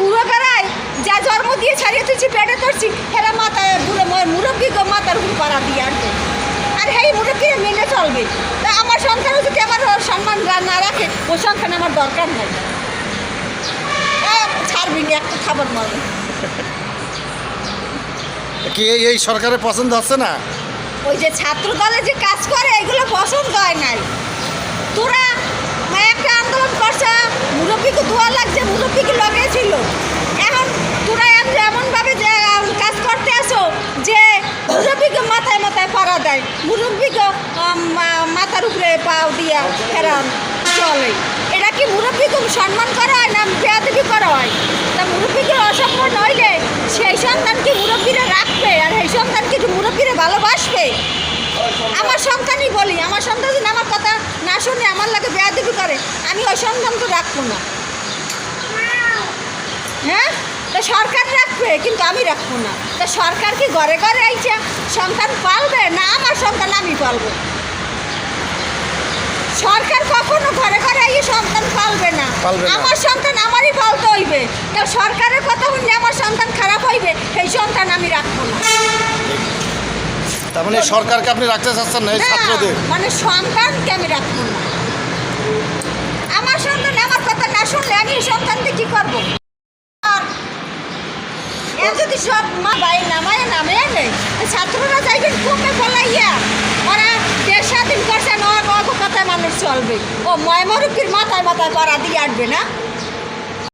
বুড়ো বেড়ায় যা জন্ম দিয়ে ছাড়িয়ে তুলছি পেটে ধরছি হেরা মাথায় বুড়ো মুরব্বী গো মাথার উপর পাড়া দিয়ে আনবে আর হেই মুরব্বীরা মেনে চলবে। তা আমার সন্তানও যদি আমার সম্মান না রাখে ও সন্তান আমার দরকার নাই। ছাড়বি না একটা খাবার মরবে। কি এই- এই সরকারের পছন্দ হচ্ছে না? ওই যে ছাত্র দলে যে কাজ করে এগুলো পছন্দ হয় নাই তোরা মানে একটা আন্দোলন করছে মুরব্বীকে ধোয়া লাগছে মুরব্বীকে লগেছিল এখন তোরা এম- এমনভাবে যে আম, কাজ করতে আসো যে মুরব্বীকে মাথায় মাথায় পাড়া দেয়। মুরব্বীকে মাথার উপরে পাও দিয়া ফেরান। চলে। এটা কি মুরব্বীকে সম্মান করা হয় না বেয়াদবি করা হয়? তা মুরব্বীকে অসম্মান হইলে সেই সন্তান কি মুরব্বীরা রাখবে? আর সেই সন্তান কি মুরব্বীরা ভালোবাসবে? আমার সন্তানই বলি, আমার সন্তান যদি আমার কথা না শুনে আমার লাগে বেয়াদবি করে, আমি ওই সন্তান তো রাখব না। হ্যাঁ? তা সরকার রাখবে কিন্তু আমি রাখব না। তা সরকার কি ঘরে ঘরে আইছে? সন্তান পালবে না আমার সন্তান আমি পালবো? সরকার কখনো ঘরে ঘরে আইয়ে সন্তান পালবে না। আমার সন্তান আমারই পালতে হইবে। তা সরকারের কথা শুনলে আমার সন্তান খারাপ হইবে সেই সন্তান আমি রাখব না। তার মানে সরকারকে আপনি রাখতে চাচ্ছেন না এই না, ছাত্রদের? মানে সন্তানকে আমি রাখব না। আমার সন্তান আমার কথা না শুনলে আমি এই সন্তানকে কি করব আর এ যদি সব মা ভাই নামায় নামে নেই ছাত্ররা যাইবেন কমে বলাইয়া ওরা দেড় সাত দিন করছে নয় কথা মানুষ চলবে ও ময়মরুকির মাথায় মাথায় পাড়া দিয়ে আটবে না